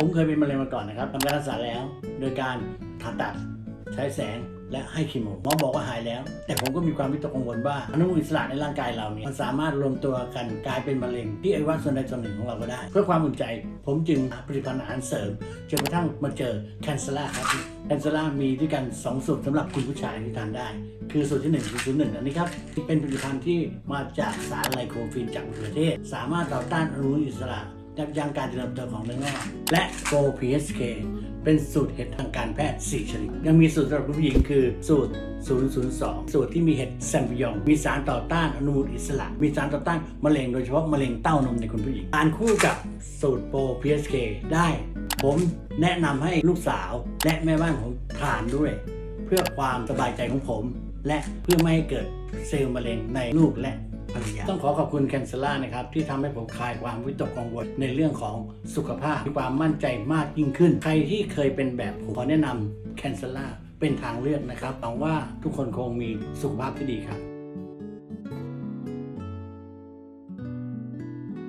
ผมเคยเป็นมะเร็งมาก่อนนะครับทำการรักษาแล้ว โดยการผ่าตัดใช้แสงและให้คีโมหมอบอกว่าหายแล้ว แต่ผมก็มีความวิตกกังวลว่าอนุมูลอิสระในร่างกายเราเนี่ยมันสามารถรวมตัวกันกลายเป็นมะเร็งที่ไอวัยวะส่วนใดส่วนหนึ่งของเราก็ได้ เพื่อความอุ่นใจ ผมจึงผลิตภัณฑ์อาหารเสริมจนกระทั่งมาเจอแคนเซล่าครับแคนเซล่ามีด้วยกัน 2 สูตรสำหรับคุณผู้ชายที่ทานได้ คือสูตรที่1คือสูตรหนึ่งอันนี้ครับที่เป็นผลิตภัณฑ์ที่มาจากสารไลโคฟินจากมะเทศ สามารถต่อต้านอนุมูลอิสระ ยับยั้งการเจริญเติบโตของเนื้องอกและโ PSK เป็นสูตรเห็ดทางการแพทย์ 4 ชนิด ยังมีสูตรสำหรับผู้หญิงคือสูตร 002 สูตรที่มีเห็ดแซมปิยอง มีสารต่อต้านอนุมูลอิสระ มีสารต่อต้านมะเร็งโดยเฉพาะมะเร็งเต้านมในคุณผู้หญิงทานคู่กับสูตรโปร PSK ได้ ผมแนะนำให้ลูกสาวและแม่บ้านผมทานด้วย เพื่อความสบายใจของผม และเพื่อไม่ให้เกิดเซลล์มะเร็งในลูกและ ภรรยา ต้องขอขอบคุณแคนเซล่านะครับ ที่ทำให้ผมคลายความวิตกกังวลในเรื่องของสุขภาพมีความมั่นใจมากยิ่งขึ้น ใครที่เคยเป็นแบบผมขอแนะนำแคนเซล่าเป็นทางเลือกนะครับหวังว่าทุกคนคงมีสุขภาพที่ดีครับ